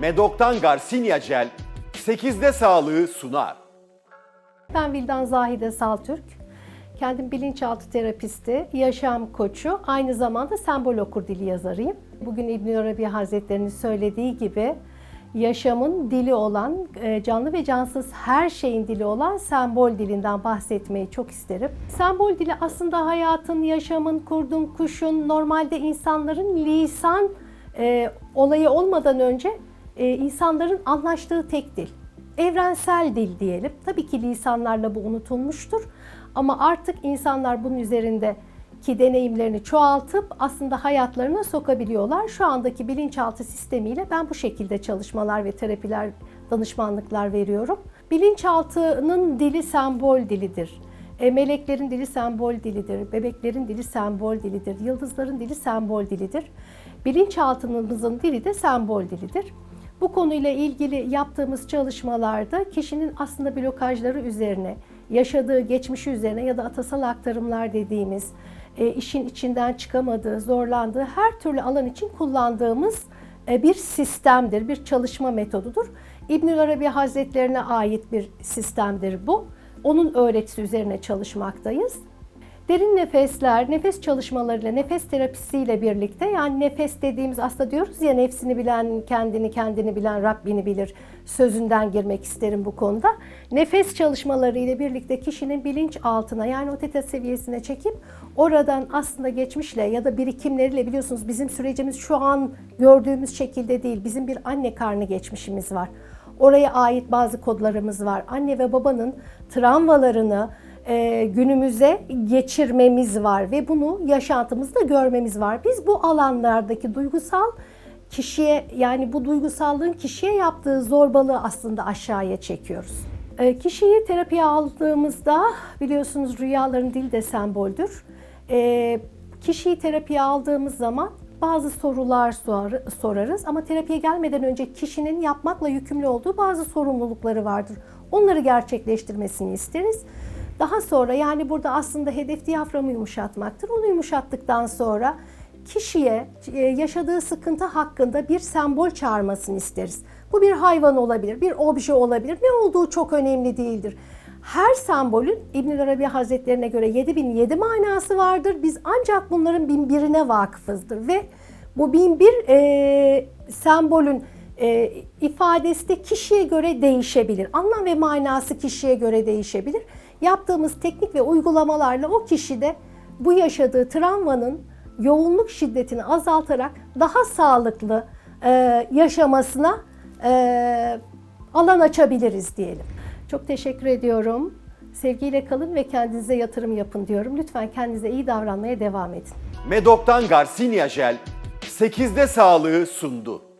Medok'tan Garcinia Gel 8'de sağlığı sunar. Ben Vildan Zahide Saltürk. Kendim bilinçaltı terapisti, yaşam koçu, aynı zamanda sembol okur dili yazarıyım. Bugün İbn Arabi Hazretleri'nin söylediği gibi yaşamın dili olan, e, canlı ve cansız her şeyin dili olan sembol dilinden bahsetmeyi çok isterim. Sembol dili aslında hayatın, yaşamın, kurdun, kuşun, normalde insanların lisan e, olayı olmadan önce e, insanların anlaştığı tek dil. Evrensel dil diyelim. Tabii ki lisanlarla bu unutulmuştur. Ama artık insanlar bunun üzerindeki deneyimlerini çoğaltıp aslında hayatlarına sokabiliyorlar. Şu andaki bilinçaltı sistemiyle ben bu şekilde çalışmalar ve terapiler, danışmanlıklar veriyorum. Bilinçaltının dili sembol dilidir. E, meleklerin dili sembol dilidir, bebeklerin dili sembol dilidir, yıldızların dili sembol dilidir. Bilinçaltımızın dili de sembol dilidir. Bu konuyla ilgili yaptığımız çalışmalarda kişinin aslında blokajları üzerine, yaşadığı geçmişi üzerine ya da atasal aktarımlar dediğimiz, e, işin içinden çıkamadığı, zorlandığı her türlü alan için kullandığımız e, bir sistemdir, bir çalışma metodudur. İbnül Arabi Hazretlerine ait bir sistemdir bu. Onun öğretisi üzerine çalışmaktayız. Derin nefesler, nefes çalışmalarıyla, nefes terapisiyle birlikte yani nefes dediğimiz aslında diyoruz ya nefsini bilen, kendini kendini bilen Rabbini bilir sözünden girmek isterim bu konuda. Nefes çalışmaları ile birlikte kişinin bilinç altına yani o teta seviyesine çekip oradan aslında geçmişle ya da birikimleriyle biliyorsunuz bizim sürecimiz şu an gördüğümüz şekilde değil. Bizim bir anne karnı geçmişimiz var. Oraya ait bazı kodlarımız var. Anne ve babanın travmalarını, e, günümüze geçirmemiz var ve bunu yaşantımızda görmemiz var. Biz bu alanlardaki duygusal kişiye yani bu duygusallığın kişiye yaptığı zorbalığı aslında aşağıya çekiyoruz. E, kişiyi terapiye aldığımızda biliyorsunuz rüyaların dili de semboldür. E, kişiyi terapiye aldığımız zaman bazı sorular sor- sorarız ama terapiye gelmeden önce kişinin yapmakla yükümlü olduğu bazı sorumlulukları vardır. Onları gerçekleştirmesini isteriz. Daha sonra yani burada aslında hedef diyaframı yumuşatmaktır. Onu yumuşattıktan sonra kişiye e, yaşadığı sıkıntı hakkında bir sembol çağırmasını isteriz. Bu bir hayvan olabilir, bir obje olabilir. Ne olduğu çok önemli değildir. Her sembolün İbnül Arabi Hazretlerine göre 7007 manası vardır. Biz ancak bunların bin birine vakıfızdır ve bu bin bir e, sembolün e, ifadesi de kişiye göre değişebilir. Anlam ve manası kişiye göre değişebilir. Yaptığımız teknik ve uygulamalarla o kişide bu yaşadığı travmanın yoğunluk şiddetini azaltarak daha sağlıklı e, yaşamasına e, alan açabiliriz diyelim. Çok teşekkür ediyorum. Sevgiyle kalın ve kendinize yatırım yapın diyorum. Lütfen kendinize iyi davranmaya devam edin. Medok'tan Garcinia Gel 8'de sağlığı sundu.